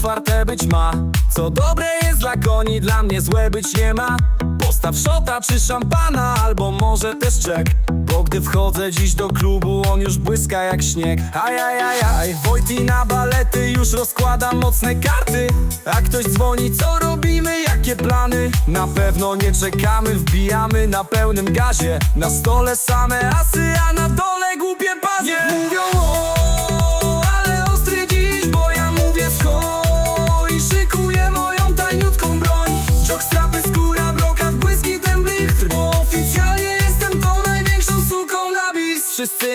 otwarte być ma. Co dobre jest dla koni, dla mnie złe być nie ma. Postaw szota czy szampana, albo może też czek. Bo gdy wchodzę dziś do klubu, on już błyska jak śnieg. Ajajajaj, Wojty na balety już rozkłada mocne karty. A ktoś dzwoni, co robimy, jakie plany? Na pewno nie czekamy, wbijamy na pełnym gazie. Na stole same asy, a na dole głupie pazy. Mówią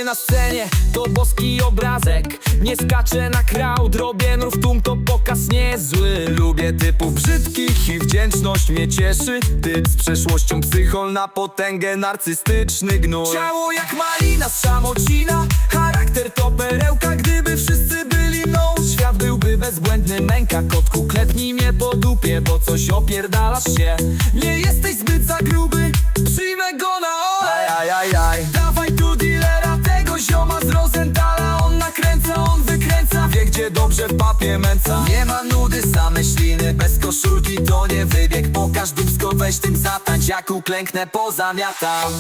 na scenie, to boski obrazek. Nie skaczę na crowd, robię tłum, to pokaz niezły. Lubię typów brzydkich i wdzięczność mnie cieszy. Typ z przeszłością psychol na potęgę narcystyczny gnój. Ciało jak malina z szamocina Charakter to perełka, gdyby wszyscy byli mną Świat byłby bezbłędny, męka kotku Klepnij mnie po dupie, bo coś opierdalasz się. Nie bez koszulki to nie wybieg. Pokaż dubsko, weź tym zatańcz, jak uklęknę pozamiatam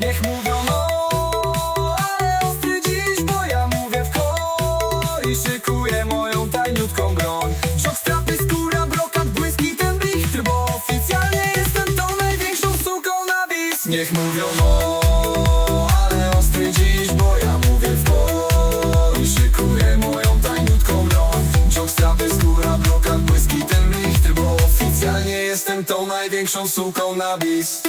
Niech mówią o, ale ostry dziś, bo ja mówię w koi I szykuję moją tajniutką broń. Jockstrapy, skóra, brokat, błyski, ten blichtr Bo oficjalnie jestem tą największą suką na bis Niech mówią o, ale ostry dziś, jestem tą największą suką na bis